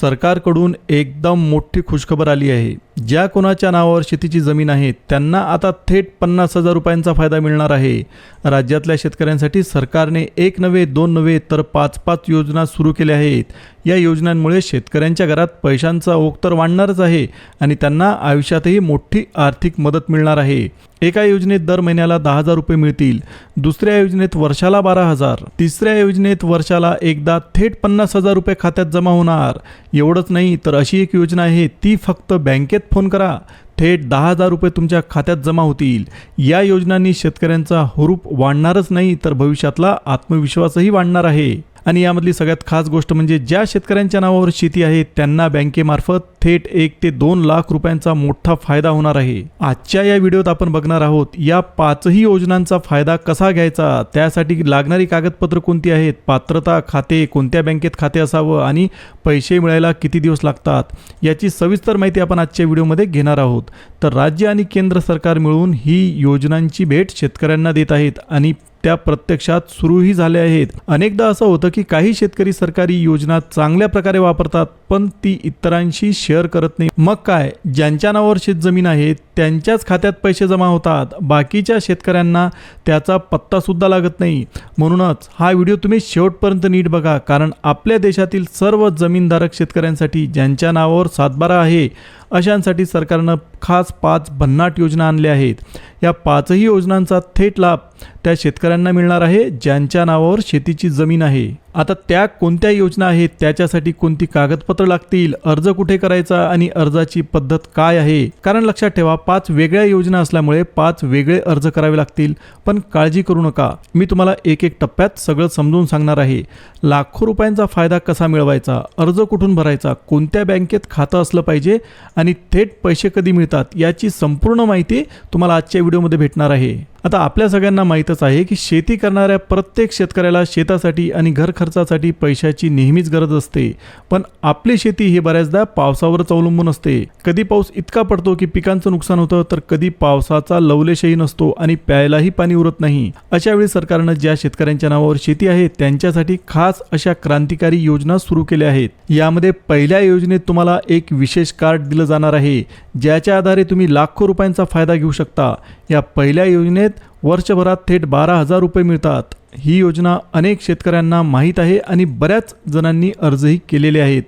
सरकारकडून एकदम मोठी खुशखबर आली आहे. ज्या कोणाच्या नावावर शेतीची जमीन आहे त्यांना आता थेट पन्नास हजार रुपयांचा फायदा मिळणार आहे. राज्यातल्या शेतकऱ्यांसाठी सरकारने एक नव्हे दोन नव्हे तर पाच पाच योजना सुरू केल्या आहेत. या योजनांमुळे शेतकऱ्यांच्या घरात पैशांचा ओघ तर वाढणारच आहे आणि त्यांना आयुष्यातही मोठी आर्थिक मदत मिळणार आहे. एका योजनेत दर महिन्याला दहा हजार रुपये मिळतील. दुसऱ्या योजनेत वर्षाला बारा हजार. तिसऱ्या योजनेत वर्षाला एकदा थेट पन्नास हजार रुपये खात्यात जमा होणार. एवढंच नाही तर अशी एक योजना आहे ती फक्त बँकेत फोन करा. थेट दहा हजार रुपये तुमच्या खात्यात जमा होतील. या योजनांनी शेतकऱ्यांचा हुरूप वाढणारच नाही तर भविष्यातला आत्मविश्वासही वाढणार आहे. आणि यामधली सगळ्यात खास गोष्ट म्हणजे ज्या शेतकऱ्यांच्या नावावर शेती आहे त्यांना बँकेमार्फत थेट एक ते दोन लाख रुपयांचा मोठा फायदा होणार आहे. आजच्या या व्हिडिओत आपण बघणार आहोत या पाचही योजनांचा फायदा कसा घ्यायचा? त्यासाठी लागणारी कागदपत्र कोणती आहेत? पात्रता खाते कोणत्या बँकेत खाते असावं? आणि पैसे मिळायला किती दिवस लागतात? याची सविस्तर माहिती आपण आजच्या व्हिडिओमध्ये घेणार आहोत. तर राज्य आणि केंद्र सरकार मिळून ही योजनांची भेट शेतकऱ्यांना देत आहेत आणि त्या प्रत्यक्षात सुरूही झाल्या आहेत. अनेकदा असं होतं की काही शेतकरी सरकारी योजना चांगल्या प्रकारे वापरतात पण ती इतरांशी शेअर करत नाही. मग काय? ज्यांच्या नावावर शेतजमीन आहे त्यांच्याच खात्यात पैसे जमा होतात. बाकीच्या शेतकऱ्यांना त्याचा पत्तासुद्धा लागत नाही. म्हणूनच हा व्हिडिओ तुम्ही शेवटपर्यंत नीट बघा कारण आपल्या देशातील सर्व जमीनधारक शेतकऱ्यांसाठी ज्यांच्या नावावर सातबारा आहे अशांसाठी सरकारनं खास पाच भन्नाट योजना आणल्या आहेत. या पाचही योजनांचा थेट लाभ त्या शेतकऱ्यांना मिळणार आहे ज्यांच्या नावावर शेतीची जमीन आहे. आता त्या कोणत्या योजना आहेत त्याच्यासाठी कोणती कागदपत्र लागतील अर्ज कुठे करायचा आणि अर्जाची पद्धत काय आहे? कारण लक्षात ठेवा पाच वेगळ्या योजना असल्यामुळे पाच वेगळे अर्ज करावे लागतील. पण काळजी करू नका. मी तुम्हाला एक एक टप्प्यात सगळं समजून सांगणार आहे. लाखो रुपयांचा फायदा कसा मिळवायचा? अर्ज कुठून भरायचा? कोणत्या बँकेत खातं असलं पाहिजे? आणि थेट पैसे कधी मिळतात याची संपूर्ण माहिती तुम्हाला आजच्या व्हिडिओमध्ये भेटणार आहे. आता आपल्या सगळ्यांना माहीतच आहे की शेती करणाऱ्या प्रत्येक शेतकऱ्याला शेतासाठी आणि घर खर्चासाठी पैशाची नेहमीच गरज असते. पण आपली शेती ही बऱ्याचदा पावसावरच अवलंबून असते. कधी पाऊस इतका पडतो की पिकांचं नुकसान होतं तर कधी पावसाचा लवलेशही नसतो आणि प्यायलाही पाणी उरत नाही. अशा वेळी सरकारनं ज्या शेतकऱ्यांच्या नावावर शेती आहे त्यांच्यासाठी खास अशा क्रांतिकारी योजना सुरू केल्या आहेत. यामध्ये पहिल्या योजनेत तुम्हाला एक विशेष कार्ड दिलं जाणार आहे. ज्याच्या आधारे तुम्ही लाखो रुपयांचा फायदा घेऊ शकता. या पहिल्या योजनेत वर्षभरात थेट बारा हजार रुपये मिळतात. ही योजना अनेक शेतकऱ्यांना माहीत आहे आणि बऱ्याच जणांनी अर्जही केलेले आहेत.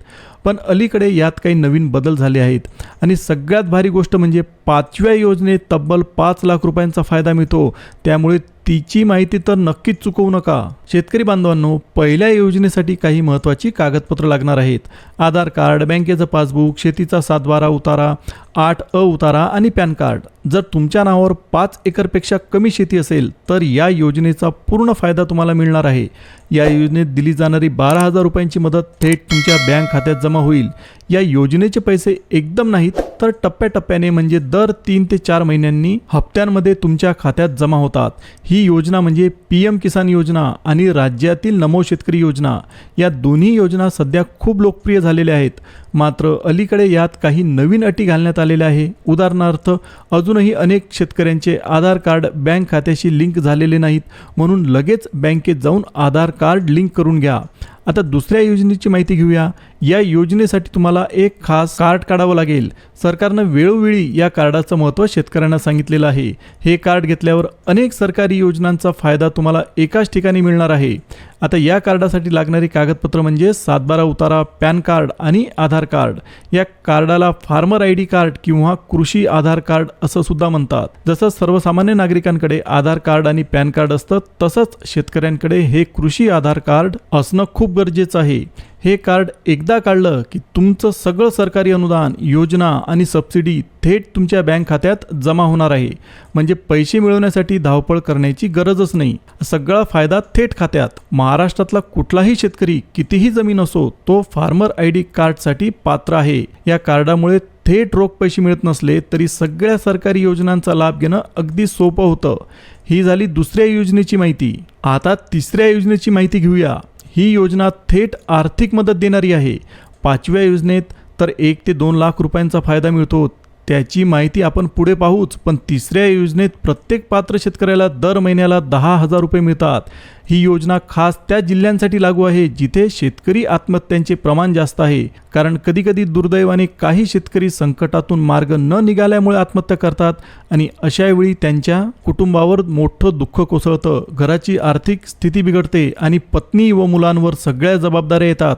पण अलीकडे यात काही नवीन बदल झाले आहेत. आणि सगळ्यात भारी गोष्ट म्हणजे पाचव्या योजनेत तब्बल पाच लाख रुपयांचा फायदा मिळतो. त्यामुळे तिची माहिती तर नक्कीच चुकवू नका. शेतकरी बांधवांनो पहिल्या योजनेसाठी काही महत्त्वाची कागदपत्र लागणार आहेत. आधार कार्ड बँकेचं पासबुक शेतीचा सातबारा उतारा आठ अ उतारा आणि पॅन कार्ड. जर तुमच्या नावावर पाच एकरपेक्षा कमी शेती असेल तर या योजनेचा पूर्ण फायदा तुम्हाला मिळणार आहे. या योजनेत दिली जाणारी बारा हजार रुपयांची मदत थेट तुमच्या बँक खात्यात जमा होईल. या योजनेचे पैसे एकदम नाहीत तर टप्प्याटप्प्याने म्हणजे दर तीन ते चार महिन्यांनी हप्त्यांमध्ये तुमच्या खात्यात जमा होतात. ही योजना म्हणजे पी एम किसान योजना आणि राज्यातील नमो शेतकरी योजना. या दोन्ही योजना सध्या खूप लोकप्रिय झालेल्या आहेत. मात्र अलीकडे यात काही नवीन अटी घालण्यात आलेल्या आहे. उदाहरणार्थ अजून अजूनही अनेक शेतकऱ्यांचे आधार कार्ड बँक खात्याशी लिंक झालेले नाहीत म्हणून लगेच बँकेत जाऊन आधार कार्ड लिंक करून घ्या. आता दुसऱ्या योजनेची माहिती घेऊया. या योजनेसाठी तुम्हाला एक खास कार्ड काढावं लागेल. सरकारनं वेळोवेळी या कार्डाचं महत्त्व शेतकऱ्यांना सांगितलेलं आहे. हे कार्ड घेतल्यावर अनेक सरकारी योजनांचा फायदा तुम्हाला एकाच ठिकाणी मिळणार आहे. आता या कार्डासाठी लागणारी कागदपत्र म्हणजे सातबारा उतारा पॅन कार्ड आणि आधार कार्ड. या कार्डाला फार्मर आय डी कार्ड किंवा कृषी आधार कार्ड असं सुद्धा म्हणतात. जसं सर्वसामान्य नागरिकांकडे आधार कार्ड आणि पॅन कार्ड असतं तसंच शेतकऱ्यांकडे हे कृषी आधार कार्ड असणं खूप गरजेचं आहे. हे कार्ड एकदा काढलं की तुमचं सगळं सरकारी अनुदान योजना आणि सबसिडी थेट तुमच्या बँक खात्यात जमा होणार आहे. म्हणजे पैसे मिळवण्यासाठी धावपळ करण्याची गरजच नाही. सगळा फायदा थेट खात्यात. महाराष्ट्रातला कुठलाही शेतकरी कितीही जमीन असो तो फार्मर आय डी कार्डसाठी पात्र आहे. या कार्डामुळे थेट रोख पैसे मिळत नसले तरी सगळ्या सरकारी योजनांचा लाभ घेणं अगदी सोपं होतं. ही झाली दुसऱ्या योजनेची माहिती. आता तिसऱ्या योजनेची माहिती घेऊया. ही योजना थेट आर्थिक मदत देणारी आहे. पाचव्या योजनेत तर एक ते दोन लाख रुपयांचा फायदा मिळतो. त्याची माहिती आपण पुढे पाहूच पण तिसऱ्या योजनेत प्रत्येक पात्र शेतकऱ्याला दर महिन्याला दहा हजार रुपये मिळतात. ही योजना खास त्या जिल्ह्यांसाठी लागू आहे जिथे शेतकरी आत्महत्यांचे प्रमाण जास्त आहे. कारण कधीकधी दुर्दैवाने काही शेतकरी संकटातून मार्ग न निघाल्यामुळे आत्महत्या करतात आणि अशावेळी त्यांच्या कुटुंबावर मोठं दुःख कोसळतं. घराची आर्थिक स्थिती बिघडते आणि पत्नी व मुलांवर सगळ्या जबाबदाऱ्या येतात.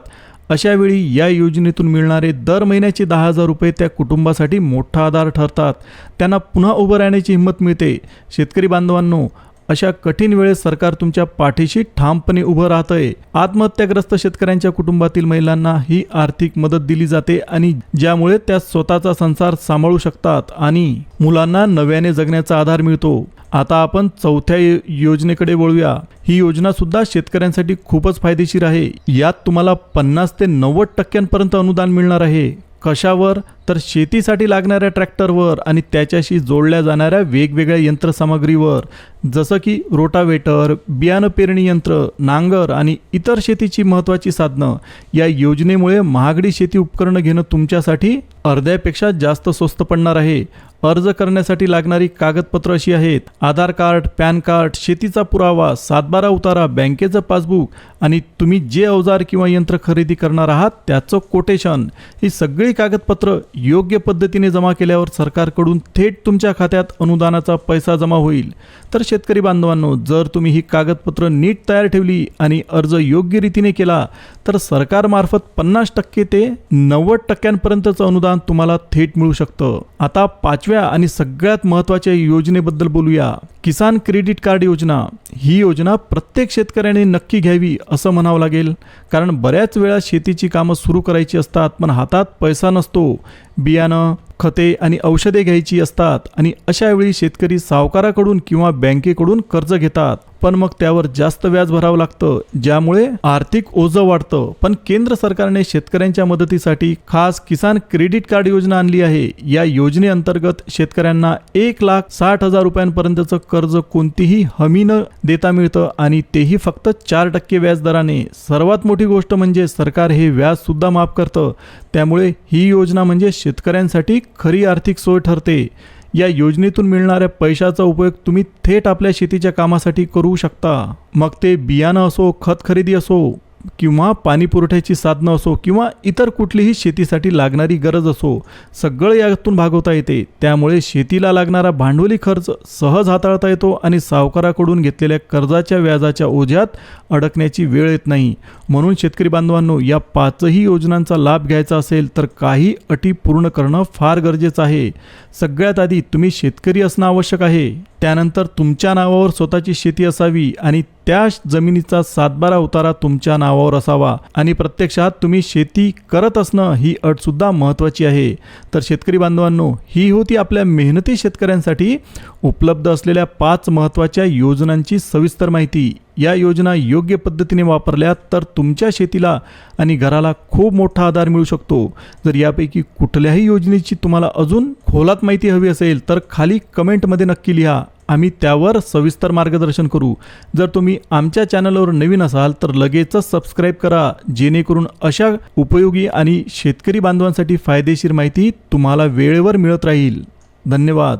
अशावेळी या योजनेतून मिळणारे दर महिन्याचे दहा हजार रुपये त्या कुटुंबासाठी मोठा आधार ठरतात. त्यांना पुन्हा उभं राहण्याची हिंमत मिळते. शेतकरी बांधवांनो अशा कठीण वेळेस सरकार तुमच्या पाठीशी ठामपणे उभं राहतंय. आत्महत्याग्रस्त शेतकऱ्यांच्या कुटुंबातील महिलांना ही आर्थिक मदत दिली जाते आणि ज्यामुळे त्या स्वतःचा संसार सांभाळू शकतात आणि मुलांना नव्याने जगण्याचा आधार मिळतो. आता आपण चौथ्या योजनेकडे वळूया. ही योजना सुद्धा शेतकऱ्यांसाठी खूपच फायदेशीर आहे. यात तुम्हाला पन्नास ते नव्वद टक्क्यांपर्यंत अनुदान मिळणार आहे. कशावर? तर शेतीसाठी लागणाऱ्या ट्रॅक्टरवर आणि त्याच्याशी जोडल्या जाणाऱ्या वेगवेगळ्या यंत्रसामग्रीवर. जसं की रोटावेटर बियाणं पेरणी यंत्र नांगर आणि इतर शेतीची महत्त्वाची साधनं. या योजनेमुळे महागडी शेती उपकरणं घेणं तुमच्यासाठी अर्ध्यापेक्षा जास्त स्वस्त पडणार आहे. अर्ज करण्यासाठी लागणारी कागदपत्र अशी आहेत. आधार कार्ड पॅन कार्ड शेतीचा पुरावा सातबारा उतारा बँकेचं पासबुक आणि तुम्ही जे अवजार किंवा यंत्र खरेदी करणार आहात त्याचं कोटेशन. ही सगळी कागदपत्र योग्य पद्धतीने जमा केल्यावर सरकारकडून थेट तुमच्या खात्यात अनुदानाचा पैसा जमा होईल. तर शेतकरी बांधवांनो जर तुम्ही ही कागदपत्र नीट तयार ठेवली आणि अर्ज योग्य रीतीने केला तर सरकारमार्फत पन्नास टक्के ते नव्वद टक्क्यांपर्यंतचं अनुदान तुम्हाला थेट मिळू शकतं. आता पाचव्या आणि सगळ्यात महत्त्वाच्या योजनेबद्दल बोलूया. किसान क्रेडिट कार्ड योजना. ही योजना प्रत्येक शेतकऱ्याने नक्की घ्यावी असं म्हणावं लागेल. कारण बऱ्याच वेळा शेतीची कामं सुरू करायची असतात पण हातात पैसा नसतो. बियाणं खते आणि औषधे घ्यायची असतात आणि अशावेळी शेतकरी सावकाराकडून किंवा बँकेकडून कर्ज घेतात. पण मग त्यावर जास्त व्याज भरावं लागतं ज्यामुळे आर्थिक ओझं वाढतं. पण केंद्र सरकारने शेतकऱ्यांच्या मदतीसाठी खास किसान क्रेडिट कार्ड योजना आणली आहे. या योजनेअंतर्गत शेतकऱ्यांना एक लाख साठ हजार रुपयांपर्यंतचं कर्ज कोणतीही हमी न देता मिळतं आणि तेही फक्त चार टक्के व्याज दराने. सर्वात मोठी गोष्ट म्हणजे सरकार हे व्याज सुद्धा माफ करतं. त्यामुळे ही योजना म्हणजे शेतकऱ्यांसाठी खरी आर्थिक सोय ठरते. या योजनेतून मिळणाऱ्या पैशाचा उपयोग तुम्ही थेट आपल्या शेतीच्या कामासाठी करू शकता. मग ते बियाणं असो खत खरेदी असो. किंवा पाणी पुरवठ्याची साधनं असो किंवा इतर कुठलीही शेतीसाठी लागणारी गरज असो सगळं यातून भागवता येते. त्यामुळे शेतीला लागणारा भांडवली खर्च सहज हाताळता येतो आणि सावकाराकडून घेतलेल्या कर्जाच्या व्याजाच्या ओझ्यात अडकण्याची वेळ येत नाही. म्हणून शेतकरी बांधवांनो या पाचही योजनांचा लाभ घ्यायचा असेल तर काही अटी पूर्ण करणं फार गरजेचं आहे. सगळ्यात आधी तुम्ही शेतकरी असणं आवश्यक आहे. त्यानंतर तुमच्या नावावर स्वतःची शेती असावी आणि त्या जमिनीचा सातबारा उतारा तुमच्या नावावर असावा. आणि प्रत्यक्षात तुम्ही शेती करत असणं ही अटसुद्धा महत्त्वाची आहे. तर शेतकरी बांधवांनो ही होती आपल्या मेहनती शेतकऱ्यांसाठी उपलब्ध असलेल्या पाच महत्त्वाच्या योजनांची सविस्तर माहिती. या योजना योग्य पद्धतीने वापरल्या तर तुमच्या शेतीला आणि घराला खूप मोठा आधार मिळू शकतो. जर यापैकी कुठल्याही योजनेची तुम्हाला अजून खोलात माहिती हवी असेल तर खाली कमेंटमध्ये नक्की लिहा. आम्ही त्यावर सविस्तर मार्गदर्शन करू. जर तुम्ही आमच्या चॅनलवर नवीन असाल तर लगेचच सबस्क्राईब करा. जेणेकरून अशा उपयोगी आणि शेतकरी बांधवांसाठी फायदेशीर माहिती तुम्हाला वेळेवर मिळत राहील. धन्यवाद.